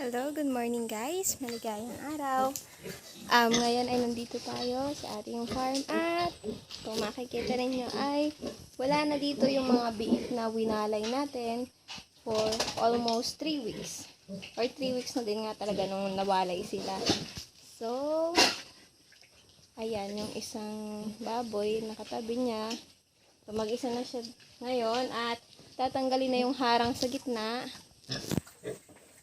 Hello, good morning guys. Maligayang araw. Um, ngayon ay nandito tayo sa ating farm at kung makikita ninyo ay wala na dito yung mga biik na winalay natin for almost 3 weeks. Or 3 weeks na din nga talaga nung nawalay sila. So, ayan yung isang baboy nakatabi niya. So, mag-isa na siya ngayon at tatanggalin na yung harang sa gitna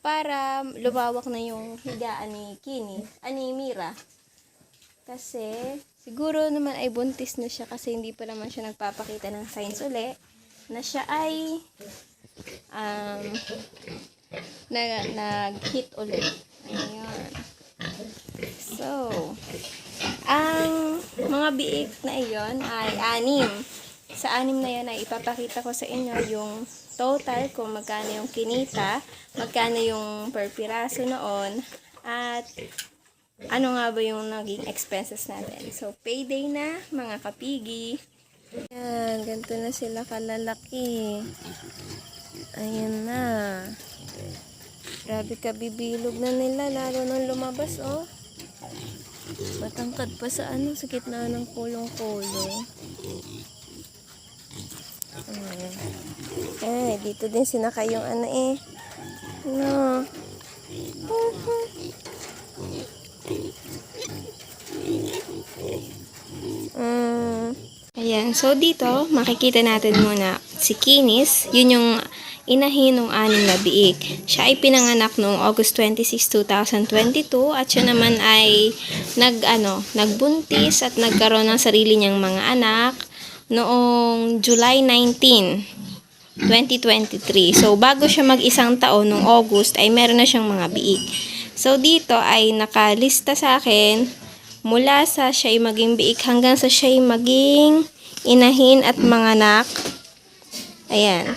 para lumawak na yung higaan ni Kini, ani Mira. Kasi, siguro naman ay buntis na siya kasi hindi pa naman siya nagpapakita ng signs uli na siya ay um, na, nag-hit ulit. Ayan. So, ang mga biik na iyon ay anim. Sa anim na yan ay ipapakita ko sa inyo yung total kung magkano yung kinita, magkano yung per piraso noon, at ano nga ba yung naging expenses natin. So, payday na, mga kapigi. Yan, ganito na sila kalalaki. Ayan na. Grabe ka, bibilog na nila, lalo nung lumabas, oh. Matangkad pa sa ano, sa gitna ng kulong-kulong. Ayan. Eh, dito din sinakay yung ano eh. No. Mm. Ayan, so dito, makikita natin muna si Kinis. Yun yung inahin ng anim na biik. Siya ay pinanganak noong August 26, 2022 at siya naman ay nag, ano, nagbuntis at nagkaroon ng sarili niyang mga anak noong July 19, 2023. So, bago siya mag-isang taon, noong August, ay meron na siyang mga biik. So, dito ay nakalista sa akin mula sa siya ay maging biik hanggang sa siya ay maging inahin at mga anak. Ayan.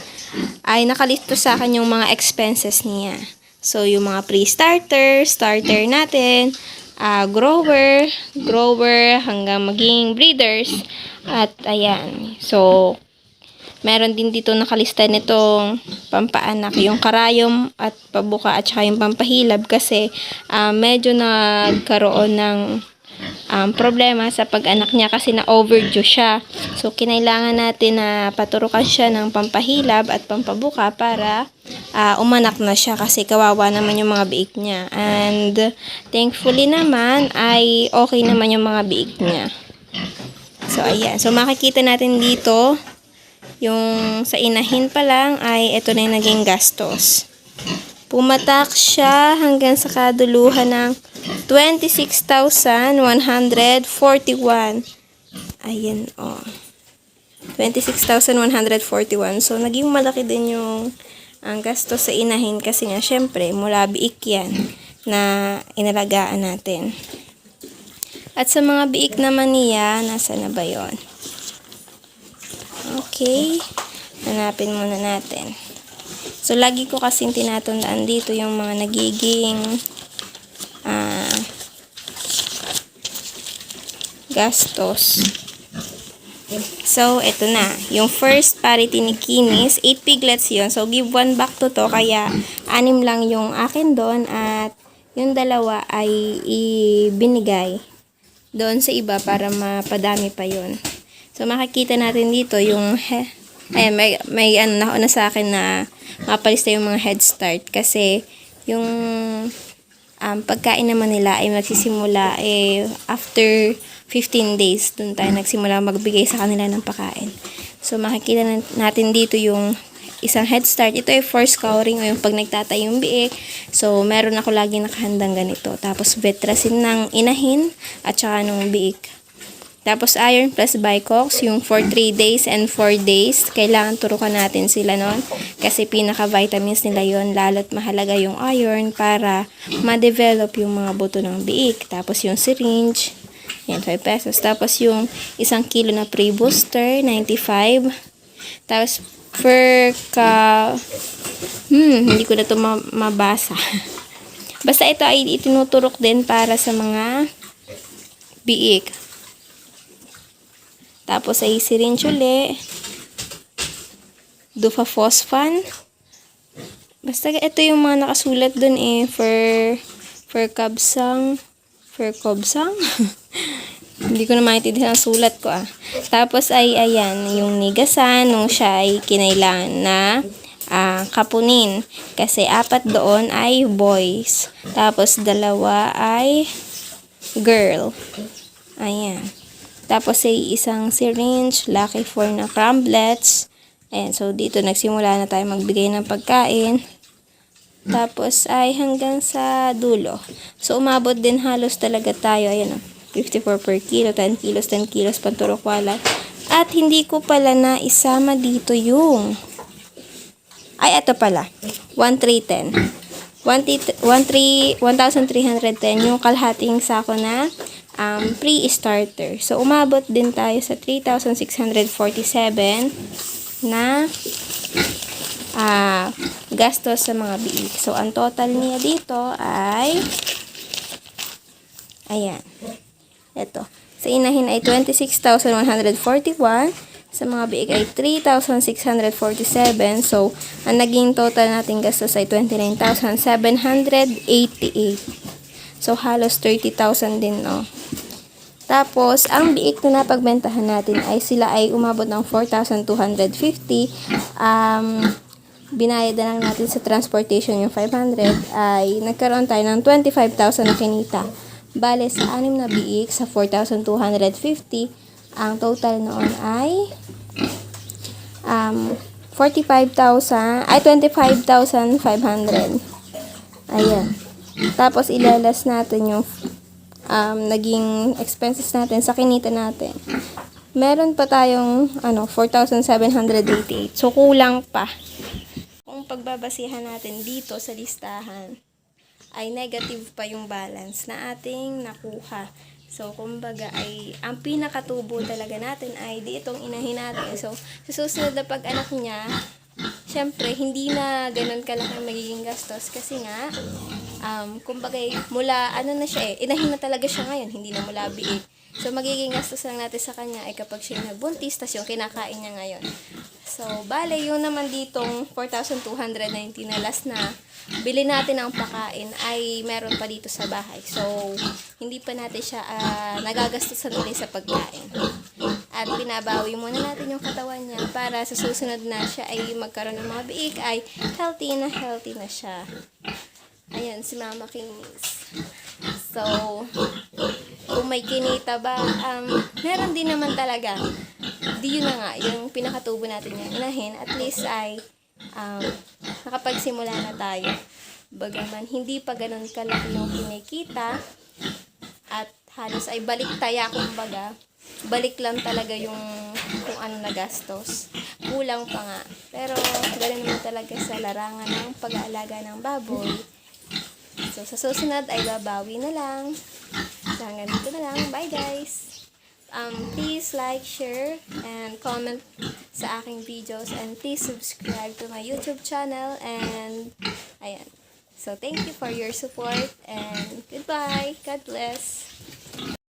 Ay nakalista sa akin yung mga expenses niya. So, yung mga pre-starter, starter natin, ah, grower, grower, hanggang maging breeders. At ayan. So, meron din dito nakalista nitong pampaanak, yung karayom at pabuka at saka yung pampahilab kasi ah, medyo nagkaroon ng um, problema sa pag-anak niya kasi na overdue siya. So, kinailangan natin na paturukan siya ng pampahilab at pampabuka para ah, umanak na siya kasi kawawa naman yung mga biik niya. And thankfully naman ay okay naman yung mga biik niya. So, ayan. So, makikita natin dito yung sa inahin pa lang ay ito na yung naging gastos. Pumatak siya hanggang sa kaduluhan ng 26,141. Ayan, oh. 26,141. So, naging malaki din yung ang gastos sa inahin kasi nga, syempre, mula biik yan na inalagaan natin. At sa mga biik naman niya, nasa na ba yon? Okay. Hanapin muna natin. So, lagi ko kasing tinatandaan dito yung mga nagiging ah, gastos. So, eto na. Yung first parity ni Kinis, 8 piglets yon So, give one back to to. Kaya, anim lang yung akin doon. At yung dalawa ay ibinigay doon sa iba para mapadami pa yon So, makikita natin dito yung he, ayan, may, may ano na sa akin na mapalista yung mga head start kasi yung um, pagkain naman nila ay magsisimula eh, after 15 days dun tayo nagsimula magbigay sa kanila ng pagkain. So, makikita na- natin dito yung isang head start. Ito ay for scouring o yung pag nagtatay yung biik. So, meron ako lagi nakahandang ganito. Tapos, vetrasin ng inahin at saka nung biik. Tapos iron plus bicox, yung for 3 days and 4 days, kailangan turukan natin sila nun. Kasi pinaka-vitamins nila yon lalo't mahalaga yung iron para ma-develop yung mga buto ng biik. Tapos yung syringe, yan, 5 pesos. Tapos yung isang kilo na pre-booster, 95. Tapos per ka... Hmm, hindi ko na ito ma- mabasa. Basta ito ay itinuturok din para sa mga biik. Tapos ay syringe uli. Dufafosfan. Basta ito yung mga nakasulat dun eh. For, for kabsang, for kobsang? Hindi ko na maintindihan ang sulat ko ah. Tapos ay ayan, yung nigasan nung siya ay kinailangan na ah, kapunin. Kasi apat doon ay boys. Tapos dalawa ay girl. Ayan. Tapos ay isang syringe, lucky for na crumblets. Ayan, so dito nagsimula na tayo magbigay ng pagkain. Tapos ay hanggang sa dulo. So umabot din halos talaga tayo, ayan o, 54 per kilo, 10 kilos, 10 kilos panturokwala. At hindi ko pala na isama dito yung, ay ito pala, 1310. 1,310 yung kalahating sako na um, pre-starter. So, umabot din tayo sa 3,647 na ah gastos sa mga biik. So, ang total niya dito ay ayan. Ito. Sa inahin ay 26,141. Sa mga biik ay 3,647. So, ang naging total nating gastos ay 29,788. So, halos 30,000 din, no? Tapos, ang biik na napagbentahan natin ay sila ay umabot ng 4,250. Um, binayad na lang natin sa transportation yung 500 ay nagkaroon tayo ng 25,000 na kinita. Bale, sa anim na biik sa 4,250, ang total noon ay um, 45,000, ay 25,500. Ayan. Tapos, ilalas natin yung um, naging expenses natin sa kinita natin. Meron pa tayong ano, 4,788. So, kulang pa. Kung pagbabasihan natin dito sa listahan, ay negative pa yung balance na ating nakuha. So, kumbaga ay, ang pinakatubo talaga natin ay di itong inahin natin. So, susunod na pag-anak niya, syempre, hindi na ganun kalaki magiging gastos kasi nga, um, kumbaga, mula, ano na siya eh, inahin na talaga siya ngayon, hindi na mula biik. So, magiging gastos lang natin sa kanya ay kapag siya nagbuntis, tas yung kinakain niya ngayon. So, bale, yun naman ditong 4,290 na last na bili natin ang pakain ay meron pa dito sa bahay. So, hindi pa natin siya ah, nagagastusan ulit sa pagkain. At binabawi muna natin yung katawan niya para sa susunod na siya ay magkaroon ng mga biik ay healthy na healthy na siya. Ayan, si Mama Kinis. So, kung may kinita ba, um, meron din naman talaga. Di yun na nga, yung pinakatubo natin yung inahin, at least ay um, nakapagsimula na tayo. Bagaman, hindi pa ganun kalaki yung kinikita, at halos ay balik taya, kumbaga, balik lang talaga yung kung ano na gastos. Kulang pa nga. Pero, ganun naman talaga sa larangan ng pag-aalaga ng baboy. So, sa susunod ay babawi na lang. So, hanggang dito na lang. Bye, guys! Um, please like, share, and comment sa aking videos. And please subscribe to my YouTube channel. And, ayan. So, thank you for your support. And, goodbye! God bless!